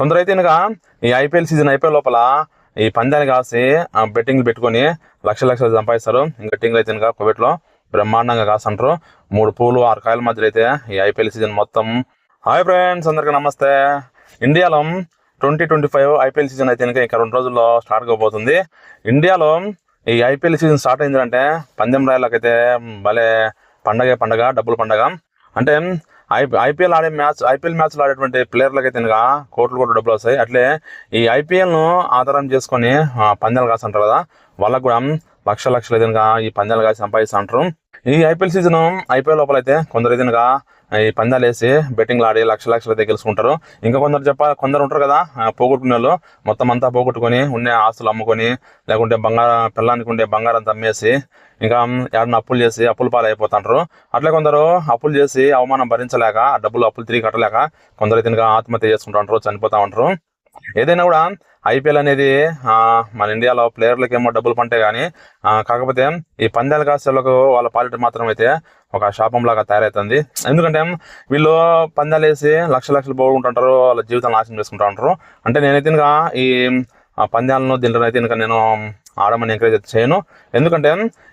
కొందరైతే కనుక ఈ ఐపీఎల్ సీజన్ అయిపోయే లోపల ఈ పందాలు కాసి బెట్టింగ్లు పెట్టుకొని లక్ష లక్షలు సంపాదిస్తారు. ఇంకా బెట్టింగ్లు అయితే కనుక కోవిడ్లో బ్రహ్మాండంగా కాసంటారు మూడు పూలు ఆరు కాయల మధ్యలో అయితే ఈ ఐపీఎల్ సీజన్ మొత్తం. హాయ్ ఫ్రెండ్స్ అందరికీ నమస్తే. ఇండియాలో twenty twenty five IPL season అయితే కనుక ఇంకా రెండు రోజుల్లో స్టార్ట్ కాబోతుంది. ఇండియాలో ఈ ఐపీఎల్ సీజన్ స్టార్ట్ అయిందంటే పందెం రాయలకైతే భలే పండగే పండగ డబ్బుల పండగ. అంటే ఐ ఐపీఎల్ ఆడే మ్యాచ్ ఐపీఎల్ మ్యాచ్లు ఆడేటువంటి ప్లేయర్లకు అయితే కనుక కోట్లు కోట్లు డబ్బులు వస్తాయి. అట్లే ఈ ఐపీఎల్ను ఆధారం చేసుకొని ఆ, పందాలు కాస్తుంటారు కదా వాళ్ళకు కూడా లక్ష లక్షలు ఏదైనా ఈ పందాలు కాసి సంపాదిస్తుంటారు ఈ ఐపీఎల్ సీజన్ ఐపీఎల్ లోపల అయితే కొందరు ఏదైనా ఈ పందాలు వేసి బెట్టింగ్లు ఆడి లక్ష లక్షలు అయితే గెలుచుకుంటారు. ఇంకా కొందరు చెప్ప కొందరు ఉంటారు కదా పోగొట్టుకునే వాళ్ళు. మొత్తం అంతా పోగొట్టుకొని ఉండే ఆస్తులు అమ్ముకొని లేకుంటే బంగారం పిల్లానికి ఉండే బంగారం అంతా అమ్మేసి ఇంకా ఎవరిని అప్పులు చేసి అప్పులు పాలైపోతుంటారు. అట్లే కొందరు అప్పులు చేసి అవమానం భరించలేక డబ్బులు అప్పులు తిరిగి కట్టలేక కొందరు అయితే ఆత్మహత్య చేసుకుంటూ ఉంటారు చనిపోతూ ఉంటారు. ఏదైనా కూడా ఐపీఎల్ అనేది మన ఇండియాలో ప్లేయర్లకి ఏమో డబ్బులు పంటే కానీ కాకపోతే ఈ పందాల కాసేలకు వాళ్ళ పాలిట మాత్రం అయితే ఒక శాపం లాగా తయారవుతుంది ఎందుకంటే వీళ్ళు పందాలు వేసి లక్ష లక్షలు పోగొట్టుకుంటుంటారు వాళ్ళ జీవితాన్ని నాశనం చేసుకుంటూ ఉంటారు. అంటే నేనైతే ఇంకా ఈ పందాలను దీంట్లో అయితే ఇంకా నేను ఆడమని ఎంకరేజ్ అయితే చేయను. ఎందుకంటే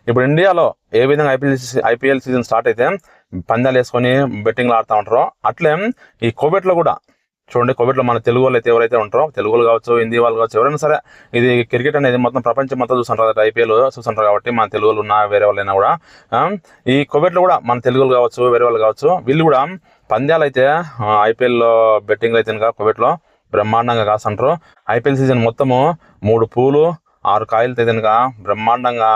ఇప్పుడు ఇండియాలో ఏ విధంగా ఐపీఎల్ ఐపీఎల్ సీజన్ స్టార్ట్ అయితే పందాలు వేసుకొని బెట్టింగ్లు ఆడుతూ ఉంటారో అట్లే ఈ కోవిడ్లో కూడా చూడండి కోవిడ్లో మన తెలుగు వాళ్ళు అయితే ఎవరైతే ఉంటారో తెలుగు వాళ్ళు కావచ్చు హిందీ వాళ్ళు కావచ్చు ఎవరైనా సరే ఇది క్రికెట్ అనేది మొత్తం ప్రపంచం మొత్తం చూస్తుంటారు ఐపీఎల్ చూస్తుంటారు కాబట్టి మన తెలుగు వాళ్ళు ఉన్నా వేరే వాళ్ళైనా కూడా. ఈ కోవిడ్లో కూడా మన తెలుగు వాళ్ళు కావచ్చు వేరే వాళ్ళు కావచ్చు వీళ్ళు కూడా పందాలు అయితే ఐపీఎల్లో బెట్టింగ్లు అయితే కనుక కోవిడ్లో బ్రహ్మాండంగా కాస్తుంటారు. ఐపీఎల్ సీజన్ మొత్తము మూడు పూలు ఆరు కాయలు కనుక బ్రహ్మాండంగా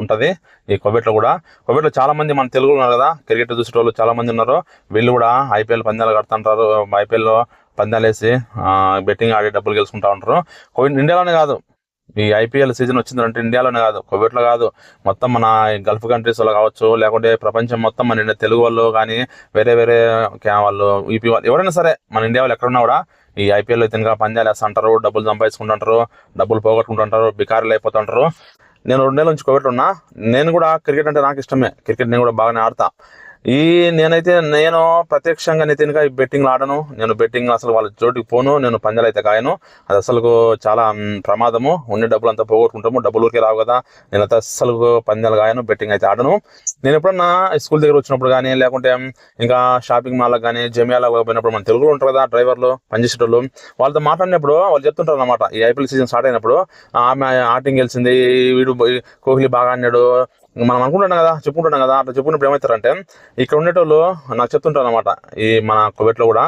ఉంటుంది. ఈ కోవిడ్లో కూడా. కోవిడ్లో చాలామంది మన తెలుగులో ఉన్నారు కదా క్రికెట్ చూసేటోళ్ళు వాళ్ళు చాలామంది ఉన్నారు. వీళ్ళు కూడా ఐపీఎల్ పందాలు కడుతుంటారు. ఐపీఎల్లో పందాలు వేసి బెట్టింగ్ ఆడి డబ్బులు గెలుచుకుంటా ఉంటారు. కోవిడ్ ఇండియాలోనే కాదు. ఈ ఐపీఎల్ సీజన్ వచ్చిందంటే ఇండియాలోనే కాదు కోవిడ్లో కాదు. మొత్తం మన ఈ గల్ఫ్ కంట్రీస్లో కావచ్చు లేకుంటే ప్రపంచం మొత్తం మన తెలుగు వాళ్ళు కానీ వేరే వేరే వాళ్ళు ఈపీ వాళ్ళు ఎవరైనా సరే మన ఇండియా వాళ్ళు ఎక్కడున్నా కూడా ఈ ఐపీఎల్ అయితే ఇంకా వేస్తుంటారు డబ్బులు సంపాదించుకుంటుంటారు డబ్బులు పోగొట్టుకుంటుంటారు బికారులు అయిపోతుంటారు. నేను రెండు నెలల నుంచి కోవిడ్ ఉన్నా. నేను కూడా క్రికెట్ అంటే నాకు ఇష్టమే. క్రికెట్ నేను కూడా బాగానే ఆడతా. ఈ నేనైతే నేను ప్రత్యక్షంగా అయితే ఈ బెట్టింగ్ ఆడను. నేను బెట్టింగ్ అసలు వాళ్ళ చోటుకి పోను. నేను పందెలు అయితే కాయను. అది అసలు చాలా ప్రమాదము. ఉండే డబ్బులు అంతా పోగొట్టుకుంటాము. డబ్బులు ఊరికే రావు కదా. నేను అయితే అసలు పందాలు కాయను బెట్టింగ్ అయితే ఆడను. నేను ఎప్పుడన్నా స్కూల్ దగ్గర వచ్చినప్పుడు కానీ లేకుంటే ఇంకా షాపింగ్ మాల్కి కానీ జమియాలకు పోయినప్పుడు మన తెలుగులో ఉంటారు కదా డ్రైవర్లు పనిచేసేటోళ్ళు వాళ్ళతో మాట్లాడినప్పుడు వాళ్ళు చెప్తుంటారు అనమాట ఈ ఐపీఎల్ సీజన్ స్టార్ట్ అయినప్పుడు ఆమె ఆటింగ్ గెలిచింది వీడు కోహ్లీ బాగా ఆడినాడు మనం అనుకుంటున్నాం కదా చెప్పుకుంటున్నాం కదా అట్లా చెప్పుకున్నప్పుడు ఏమవుతారంటే ఇక్కడ ఉండేటోళ్ళు నాకు చెప్తుంటారు అనమాట ఈ మన కోవిడ్లో కూడా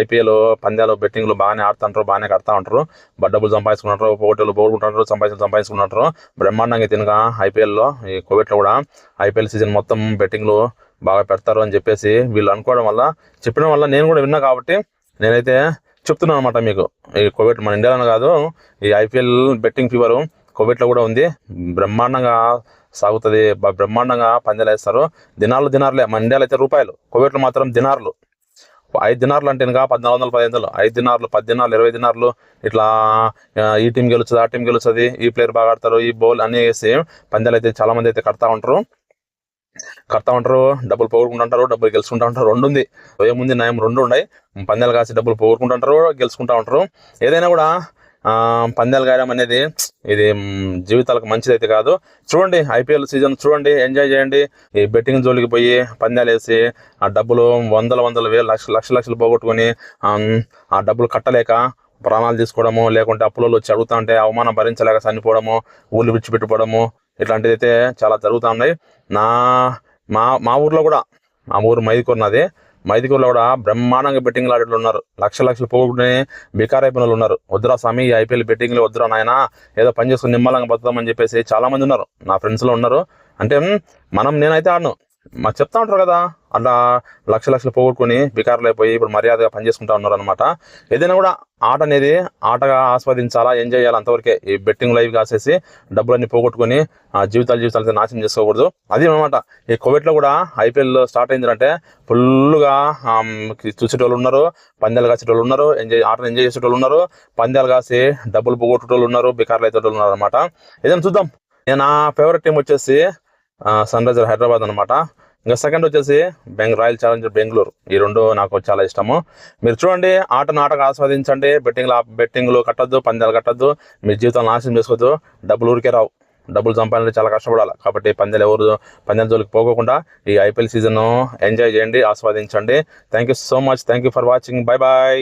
ఐపీఎల్ పందాలు బెట్టింగ్లు బాగానే ఆడుతుంటారు బాగానే కడతా ఉంటారు. బట్ డబ్బులు సంపాదించుకుంటారు పోగొట్టలు పోగొట్టుకుంటారు సంపాదించి సంపాదించుకుంటారు బ్రహ్మాండంగా తినగా ఐపీఎల్లో ఈ కోవిడ్లో కూడా ఐపీఎల్ సీజన్ మొత్తం బెట్టింగ్లు బాగా పెడతారు అని చెప్పేసి వీళ్ళు అనుకోవడం వల్ల చెప్పడం వల్ల నేను కూడా విన్నా కాబట్టి నేనైతే చెప్తున్నాను అనమాట మీకు. ఈ కోవిడ్ మన ఇండియాలోనే కాదు ఈ ఐపీఎల్ బెట్టింగ్ ఫీవరు కోవిడ్లో కూడా ఉంది. బ్రహ్మాండంగా సాగుతుంది. బ్రహ్మాండంగా పందాలు వేస్తారు దినాలు దినారులే. మన ఇండియాలో అయితే రూపాయలు. కోవిడ్లు మాత్రం దినార్లు. ఐదు దినార్లు అంటే ఇంకా పద్నాలుగు వందల పదిహేను వందలు ఐదు దినార్లు పది దినార్లు ఇరవై దినార్లు ఇట్లా ఈ టీం గెలుస్తుంది ఆ టీం గెలుస్తుంది ఈ ప్లేయర్ బాగా ఆడతారు ఈ బౌల్ అన్ని వేసి పందాలు అయితే చాలా మంది అయితే కడతా ఉంటారు. కడతా ఉంటారు. డబ్బులు పోగొట్టుకుంటుంటారు డబ్బులు గెలుచుకుంటా ఉంటారు. రెండు ఉంది. ఏముంది? నయం రెండు ఉన్నాయి. పందాలు కాసి డబ్బులు పోగొట్టుకుంటుంటారు గెలుచుకుంటా ఉంటారు. ఏదైనా కూడా పందాలు గాయడం అనేది ఇది జీవితాలకు మంచిది అయితే కాదు. చూడండి ఐపీఎల్ సీజన్ చూడండి ఎంజాయ్ చేయండి. ఈ బెట్టింగ్ జోలికి పోయి పందాలు వేసి ఆ డబ్బులు వందల వందల వేలు లక్ష లక్ష లక్షలు పోగొట్టుకొని ఆ డబ్బులు కట్టలేక ప్రాణాలు తీసుకోవడము లేకుంటే అప్పులలో వచ్చి అడుగుతా ఉంటే అవమానం భరించలేక చనిపోవడము ఊళ్ళు విడిచిపెట్టుకోవడము ఇట్లాంటివి అయితే చాలా జరుగుతూ ఉన్నాయి. నా మా మా ఊర్లో కూడా మా ఊరు మైదుకూరు మైదికూరులో కూడా బ్రహ్మాండంగా బెట్టింగ్ ఆడేట్లు ఉన్నారు. లక్ష లక్షలు పోగొట్టుకునే బికార్ అయిపోయిన వాళ్ళు ఉన్నారు. వద్దురా స్వామి ఈ ఐపీఎల్ బెట్టింగ్లు వద్దురా నాయన ఏదో పని చేసుకుని నిమ్మలంగా బతుదామని చెప్పేసి చాలామంది ఉన్నారు. నా ఫ్రెండ్స్లో ఉన్నారు. అంటే మనం నేనైతే ఆడను. మాకు చెప్తా ఉంటారు కదా అట్లా లక్ష లక్షలు పోగొట్టుకుని బికారులు అయిపోయి ఇప్పుడు మర్యాదగా పనిచేసుకుంటా ఉన్నారు అనమాట ఏదైనా కూడా ఆట అనేది ఆటగా ఆస్వాదించాలా ఎంజాయ్ చేయాలి అంతవరకే ఈ బెట్టింగ్ లైవ్ కాసేసి డబ్బులన్నీ పోగొట్టుకుని జీవితాలు జీవితాలు అయితే నాశనం చేసుకోకూడదు. అది అనమాట ఈ కోవిడ్లో కూడా ఐపీఎల్ స్టార్ట్ అయిందంటే ఫుల్గా చూసేటోళ్ళు ఉన్నారు పందాలు కాసేటోళ్ళు ఉన్నారు ఎంజాయ్ ఆటను ఎంజాయ్ చేసేటోళ్ళు ఉన్నారు పందాలు కాసి డబ్బులు పోగొట్టేటోళ్ళు ఉన్నారు బికార్లు అయితే ఉన్నారు అనమాట ఏదైనా చూద్దాం. నేను నా ఫేవరెట్ టీం వచ్చేసి సన్ రైజర్ హైదరాబాద్ అనమాట ఇంకా సెకండ్ వచ్చేసి బెంగ్ రాయల్ ఛాలెంజర్ బెంగళూరు. ఈ రెండు నాకు చాలా ఇష్టము. మీరు చూడండి ఆటను ఆటగా ఆస్వాదించండి. బెట్టింగ్లు బెట్టింగ్లు కట్టద్దు పందాలు కట్టద్దు. మీ జీవితం నాశనం చేసుకోవద్దు. డబ్బులు ఊరికే రావు. డబ్బులు సంపాదించాలంటే చాలా కష్టపడాలి. కాబట్టి పందాలు ఎవరు పందెల జోలికి పోకోకుండా ఈ ఐపీఎల్ సీజన్ ఎంజాయ్ చేయండి ఆస్వాదించండి. Thank you so much thank you for watching bye bye